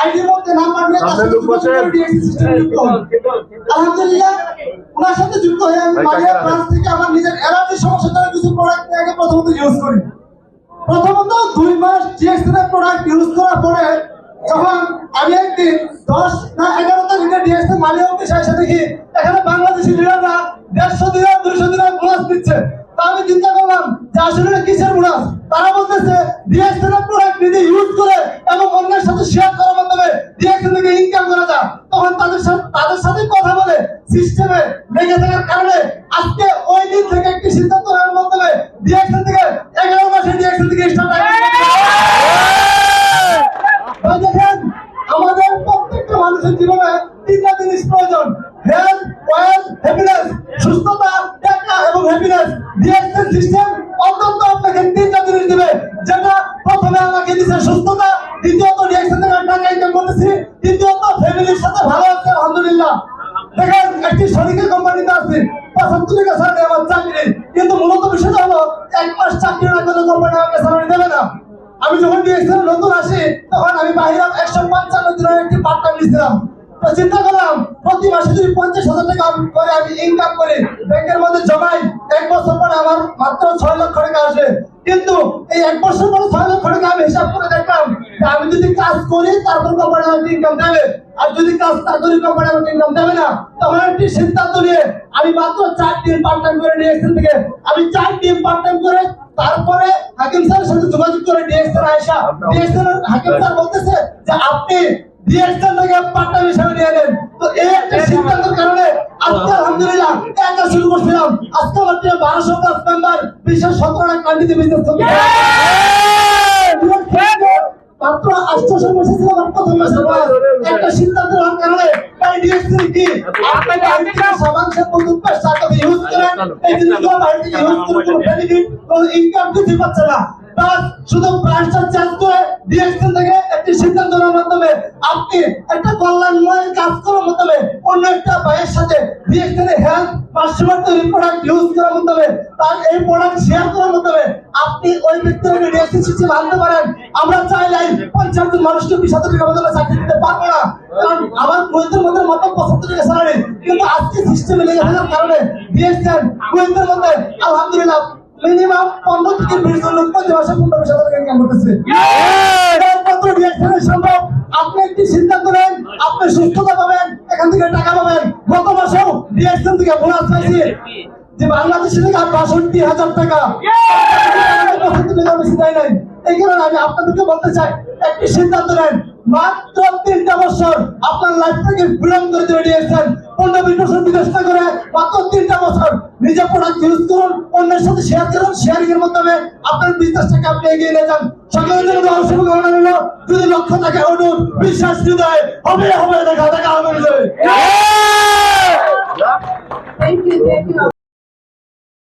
আইডির মধ্যে নাম্বার নিয়ে। আলহামদুলিল্লাহ ওনার সাথে যুক্ত হয়ে আমি মালিয়া ব্রাঞ্চ থেকে আমার নিজের অ্যালার্জির সমস্যা কিছু প্রোডাক্ট আগে প্রথমত ইউজ করি। প্রথমত দুই মাস জিএক্সএন প্রোডাক্ট ইউজ করার পরে যখন আমি একদিন দশ না এগারো তারিখে ডিএক্সএন মালিয়া অফিসে এসে দেখি এখানে বাংলাদেশি লিডাররা দেড়শো দিনের দুইশো দিনের বোনাস দিচ্ছে তা আমি চিন্তা করলাম যে আসলে কিসের বোনাস তারা বলতেছে ডিএক্সএন প্রোডাক্ট লেগে থাকার কারণে আজকে ওই দিন থেকে একটি সিদ্ধান্ত নেওয়ার মাধ্যমে ডিএক্সএন থেকে এগারো মাসে ডিএক্সএন থেকে দেখেন, আমাদের প্রত্যেকটা মানুষের জীবনে তিনটা জিনিস প্রয়োজন। হেলথ ওয়েলথ সুস্থতা এবং হ্যাপিনেস ডিএক্সএন সিস্টেম অন্তত আপনাকে তিনটা জিনিস দিবে। যেটা প্রথমে সুস্থতা, দ্বিতীয়ত ডিএক্সএন থেকে টাকা ইনকাম ফ্যামিলির সাথে ভালো আছে আলহামদুলিল্লাহ দেখেন, একটি সরকারি কোম্পানিতে আছি পঁচাত্তর টাকা স্যালারি আমার চাকরি। কিন্তু মূলত বিষয়টা হলো, এক মাস চাকরি না কোম্পানি আমি যখন নতুন আসি, তখন আমি বাইরে একশো পঞ্চান্ন দিনের একটি পার্ট টাইম নিয়েছিলাম। তো চিন্তা করলাম, প্রতি মাসে যদি পঞ্চাশ হাজার টাকা করে আমি ইনকাম করি, ব্যাংকের মধ্যে জমাই, এক বছর পরে আমার মাত্র ছয় লক্ষ টাকা আসবে। কিন্তু এই এক বছর পরে ছয় লক্ষ টাকা আমি হিসাব করে দেখলাম আমি যদি কাজ করি তারপর কোম্পানি আমাকে ইনকাম দেবে। আর যদি কাজ না করি কোম্পানি আমাকে ইনকাম দেবে না। তখন একটি সিদ্ধান্ত নিয়ে আমি মাত্র চার দিন পার্ট টাইম করে ডিএক্সএল থেকে। আমি চার দিন পার্ট টাইম করে তারপরে হাকিম স্যারের সাথে যোগাযোগ করে আয়সা হাকিম স্যার বলতেছে যে আপনি ডিএক্সএল থেকে পার্ট টাইম হিসাবে নিয়ে নেন। তো এই একটা সিদ্ধান্তের কারণে আজকে আলহামদুলিল্লাহ একা শুরু করছিলাম। আজকে আমার বারোশো পাঁচ মেম্বার বিশেষ সতেরোটা কান্ডিতে বিজনেস মাত্র আটশোশো বসেছিল আমার প্রথম মাসের একটা সিদ্ধান্ত তাই ডিএক্সএল কি? ইউজ করেন। এই জিনিসগুলো ইউজ করে কোনো বেনিফিট কোনো ইনকাম দিতে পারছে না। শুধু প্রাইসটা চেঞ্জ করে থেকে একটি সিদ্ধান্ত নেওয়ার মাধ্যমে আপনি একটা কল্যাণময় কাজ অন্য একটা ভাইয়ের সাথে হেলথ তৈরি প্রোডাক্ট ইউজ করার মাধ্যমে তার এই প্রোডাক্ট শেয়ার করার মাধ্যমে আপনি ওই ব্যক্তির সিস্টেম আনতে পারেন। আমরা চাইলে পঞ্চাশ জন মানুষকে বিশ হাজার টাকা চাকরি দিতে পারব না। কারণ আমার কুয়েতের মধ্যে মাত্র পঁচাত্তর টাকা স্যালারি কিন্তু আজকে সিস্টেমে লেগে থাকার কারণে কুয়েতের মধ্যে আলহামদুলিল্লাহ মিনিমাম পনেরো থেকে বিশ জন লোক প্রতি মাসে পনেরো বিশ হাজার টাকা ইনকাম করতেছে। একমাত্র সম্ভব। আপনি একটি সিদ্ধান্ত নেন আপনি সুস্থতা পাবেন এখান থেকে টাকা পাবেন। গত মাসেও রিয়াকশন থেকে বোনাস পাইছি যে বাংলাদেশে থেকে বাষট্টি হাজার টাকা। দেয় নাই আমি আপনাদেরকে বলতে চাই, একটি সিদ্ধান্ত নেন, মাত্র তিনটা বছর আপনার লাইফটাকে বিলম্ব করে দিয়ে দিয়েছেন পনেরো বিশ বছর বিদেশ না করে মাত্র তিনটা বছর নিজের প্রোডাক্ট ইউজ করুন অন্যের সাথে শেয়ার করুন শেয়ারিং এর মাধ্যমে আপনার বিজনেসটাকে আপনি এগিয়ে নিয়ে যান। সকলের জন্য দোয়া শুভকামনা রইল। যদি লক্ষ্য থাকে উঠুন বিশ্বাস হৃদয় হবে হবে দেখা দেখা হবে.